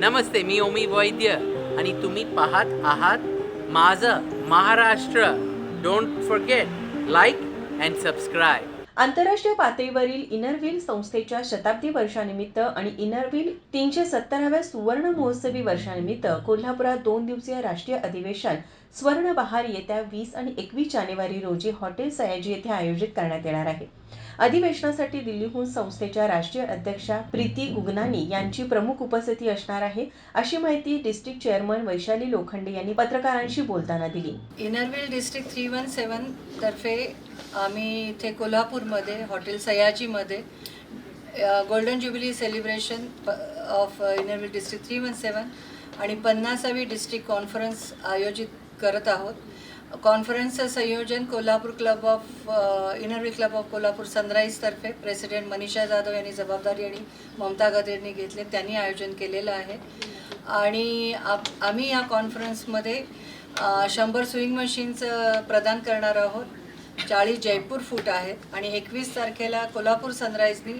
नमस्ते मी ओमी वैद्य आणि तुम्ही पाहत आहात माझं Maharashtra. Don't forget like and subscribe आंतरराष्ट्रीय पातळीवरील इनरव्हील संस्थेच्या शताब्दी वर्षानिमित्त आणि इनरव्हील तीनशे सत्तराव्या सुवर्ण महोत्सवी वर्षानिमित्त कोल्हापुरात दोन दिवसीय राष्ट्रीय अधिवेशन स्वर्ण बहार येत्या वीस आणि एकवीस जानेवारी रोजी हॉटेल सयाजी येथे आयोजित करण्यात येणार आहे. अधिवेशनासाठी दिल्लीहून संस्थेच्या राष्ट्रीय अध्यक्षा प्रीती गुगनानी यांची प्रमुख उपस्थिती असणार आहे अशी माहिती डिस्ट्रिक्ट चेअरमन वैशाली लोखंडे यांनी पत्रकारांशी बोलताना दिली. Inner wheel district three one seven तर्फे आम्ही इथे मध्ये hotel सयाजीमध्ये golden jubilee celebration of inner wheel district three one seven आणि पन्नासावी डिस्ट्रिक्ट कॉन्फरन्स आयोजित करत आहोत. कॉन्फरन्सचं संयोजन Kolhapur club of inner wheel club of Kolhapur सनराईजतर्फे president Manisha Jadhav यांनी जबाबदारी आणि ममता गद यांनी घेतले त्यांनी आयोजन केलेलं आहे. आणि आप आम्ही या कॉन्फरन्समध्ये शंभर स्विंग मशीन्स प्रदान करणार आहोत. चाळीस जयपूर फूट आहेत आणि एकवीस तारखेला कोल्हापूर सनराईजनी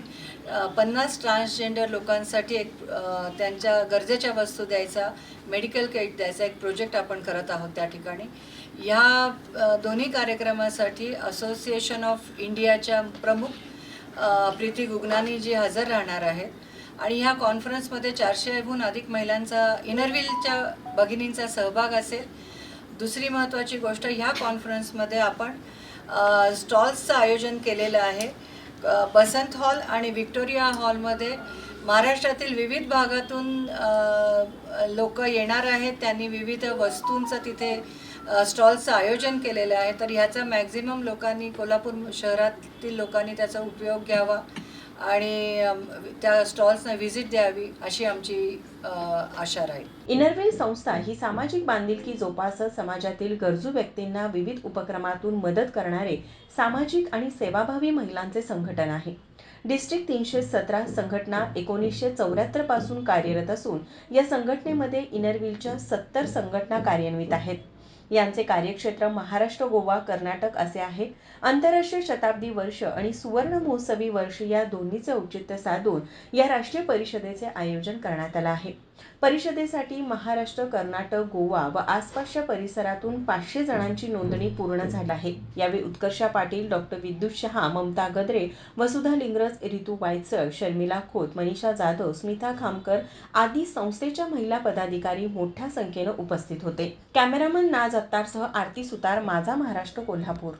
पन्नास ट्रान्सजेंडर लोकांसाठी एक त्यांच्या गरजेच्या वस्तू द्यायचा मेडिकल किट द्यायचा एक प्रोजेक्ट आपण करत आहोत त्या ठिकाणी. ह्या दोन्ही कार्यक्रमासाठी असोसिएशन ऑफ इंडियाच्या प्रमुख प्रीती गुगनानी जी हजर राहणार आहेत. आणि ह्या कॉन्फरन्समध्ये चारशेहून अधिक महिलांचा इनरव्हीलच्या भगिनींचा सहभाग असेल. दुसरी महत्त्वाची गोष्ट ह्या कॉन्फरन्समध्ये आपण स्टॉल्सचं आयोजन केलेलं आहे. बसंत हॉल आणि व्हिक्टोरिया हॉलमध्ये महाराष्ट्रातील विविध भागातून लोक येणार आहेत. त्यांनी विविध वस्तूंचं तिथे स्टॉल्सचं आयोजन केलेलं आहे. तर ह्याचा मॅक्झिमम लोकांनी कोल्हापूर शहरातील लोकांनी त्याचा उपयोग घ्यावा. आणि त्या स्टॉल्सना व्हिजिट द्यावी अशी आमची आशा राहील. इनरव्हील संस्था ही सामाजिक बांधिलकी जोपासत समाजातील गरजू व्यक्तींना विविध उपक्रमातून मदत करणारे सामाजिक आणि सेवाभावी महिलांचे संघटन आहे. डिस्ट्रिक्ट तीनशे सतरा संघटना एकोणीसशे चौऱ्याहत्तरपासून कार्यरत असून या संघटनेमध्ये इनरव्हीलच्या सत्तर संघटना कार्यान्वित आहेत. यांचे कार्यक्षेत्र महाराष्ट्र गोवा कर्नाटक असे आहे. आंतरराष्ट्रीय शताब्दी वर्ष आणि सुवर्ण महोत्सवी वर्ष या दोन्हीचे औचित्य साधून या राष्ट्रीय परिषदेचे आयोजन करण्यात आलं आहे. परिषदेसाठी महाराष्ट्र कर्नाटक गोवा व आसपासच्या परिसरातून पाचशे जणांची नोंदणी पूर्ण झाली आहे. यावेळी उत्कर्षा पाटील डॉक्टर विद्युत शहा ममता गद्रे वसुधा लिंगरज रितू वायचळ शर्मिला खोत मनीषा जाधव स्मिता खामकर आदी संस्थेच्या महिला पदाधिकारी मोठ्या संख्येनं उपस्थित होते. कॅमेरामन नाज अत्तारसह आरती सुतार माझा महाराष्ट्र कोल्हापूर.